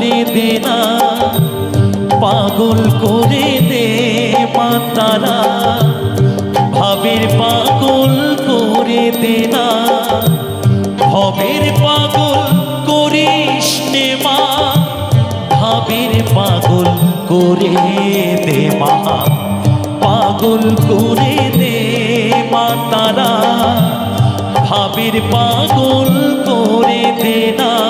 করে দে না। পাগল করে দে মা তারা ভাবের পাগল করে দে না। ভবের পাগল করিস নে মা। ভাবের পাগল করে দে মা। পাগল করে দে মা তারা ভাবের পাগল করে দে না।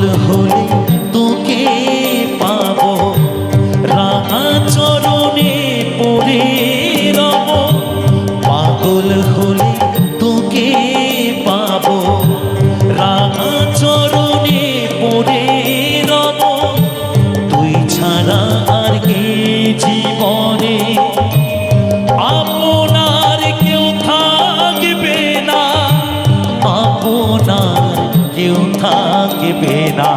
পাগল হলে থাকবে না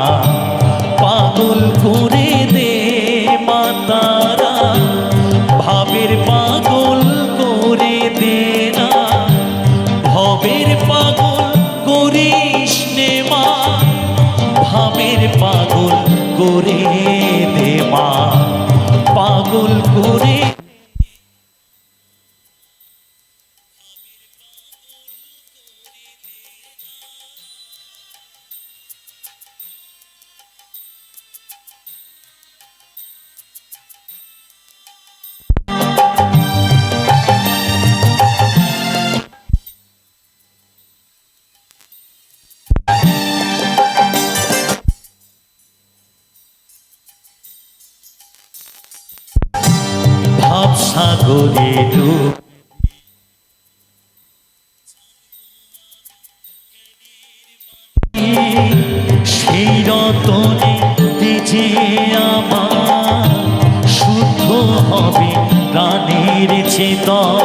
সাগরে সেই রতনে তেজে আমার শুদ্ধ হবে প্রাণের চেতন।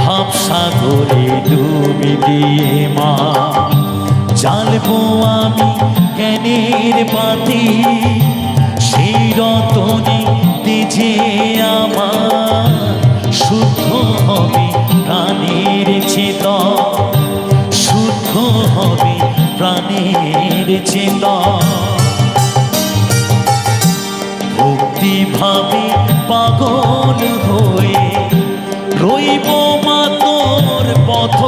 ভাব সাগরে ডুবি দিয়ে মা জালবো আমি জ্ঞানের পাতি। সেই রতনে তেজে আমার শুদ্ধ হবে প্রাণের চেতন। শুদ্ধ হবে প্রাণের চেতন। ভক্তি ভাবে পাগল হয়ে রইব মা তোর পথ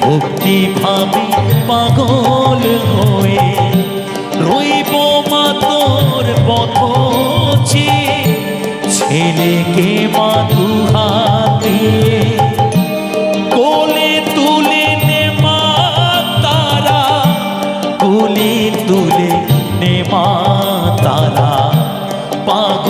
ভক্তি ভাবে পাগল হয়ে